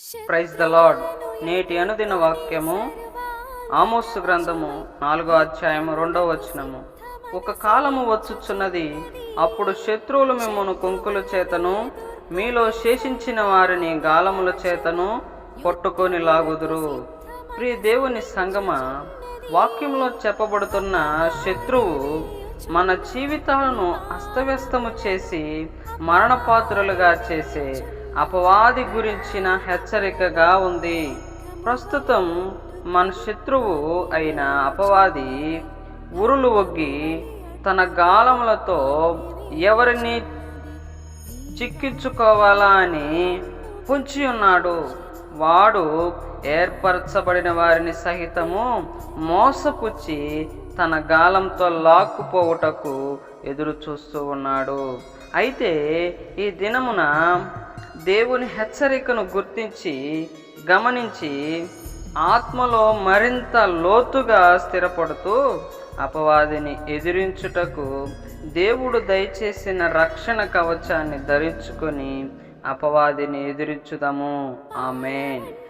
Praise the lord నేటి అనుదిన వాక్యము ఆమోస్ గ్రంథము నాలుగో అధ్యాయము రెండో వచనము. ఒక కాలము వచ్చుచున్నది అప్పుడు శత్రువులు మిమ్మను కొంకుల చేతను మీలో శేషించిన వారిని గాలముల చేతను కొట్టుకొని లాగుదురు. ప్రియ దేవుని సంగమ వాక్యంలో చెప్పబడుతున్న శత్రువు మన జీవితాలను అస్తవ్యస్తము చేసి మరణపాత్రులుగా చేసే అపవాది గురించిన హెచ్చరికగా ఉంది. ప్రస్తుతం మన శత్రువు అయిన అపవాది ఉరులు ఒగ్గి తన గాలములతో ఎవరిని చిక్కించుకోవాలా అని పుంచి ఉన్నాడు. వాడు ఏర్పరచబడిన వారిని సహితము మోసపుచ్చి తన గాలంతో లాక్కుపోవుటకు ఎదురు చూస్తూ ఉన్నాడు. అయితే ఈ దినమున దేవుని హెచ్చరికను గుర్తించి గమనించి ఆత్మలో మరింత లోతుగా స్థిరపడుతూ అపవాదిని ఎదిరించుటకు దేవుడు దయచేసిన రక్షణ కవచాన్ని ధరించుకొని అపవాదిని ఎదిరించుదాము. ఆమెన్.